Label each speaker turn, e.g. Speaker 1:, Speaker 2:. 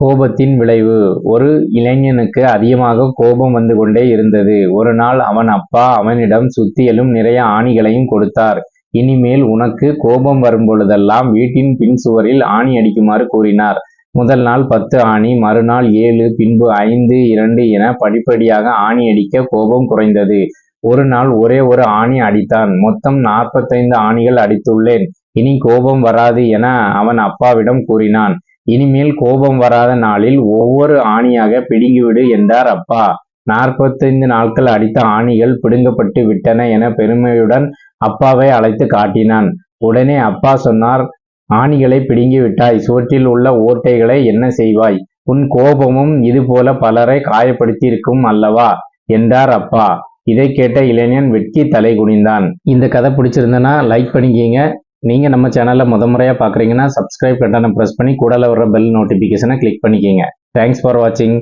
Speaker 1: கோபத்தின் விளைவு. ஒரு இளைஞனுக்கு அதிகமாக கோபம் வந்து கொண்டே இருந்தது. ஒரு நாள் அவன் அப்பா அவனிடம் சுத்தியலும் நிறைய ஆணிகளையும் கொடுத்தார். இனிமேல் உனக்கு கோபம் வரும் பொழுதெல்லாம் வீட்டின் பின் சுவரில் ஆணி அடிக்குமாறு கூறினார். முதல் நாள் பத்து ஆணி மறுநாள் ஏழு பின்பு ஐந்து இரண்டு என படிப்படியாக ஆணி அடிக்க கோபம் குறைந்தது. ஒரு நாள் ஒரே ஒரு ஆணி அடித்தான். மொத்தம் நாற்பத்தைந்து ஆணிகள் அடித்துள்ளேன். இனி கோபம் வராது என அவன் அப்பாவிடம் கூறினான். இனிமேல் கோபம் வராத நாளில் ஒவ்வொரு ஆணியாக பிடுங்கிவிடு என்றார் அப்பா. நாற்பத்தைந்து நாட்கள் அடித்த ஆணிகள் பிடுங்கப்பட்டு விட்டன என பெருமையுடன் அப்பாவை அழைத்து காட்டினான். உடனே அப்பா சொன்னார் ஆணிகளை பிடுங்கி விட்டாய் சுவற்றில் உள்ள ஓட்டைகளை என்ன செய்வாய்? உன் கோபமும் இதுபோல பலரை காயப்படுத்தியிருக்கும் அல்லவா? என்றார் அப்பா. இதை கேட்ட இளைஞன் வெட்கி தலை குனிந்தான். இந்த கதை பிடிச்சிருந்தனா லைக் பண்ணிக்கிங்க. நீங்க நம்ம சேனல்ல முத முறையா பாக்குறீங்கன்னா சப்ஸ்கிரைப் பட்டனை பிரஸ் பண்ணி கூடல வர பெல் நோட்டிஃபிகேஷனை கிளிக் பண்ணிக்கிங்க. தேங்க்ஸ் ஃபார் வாட்சிங்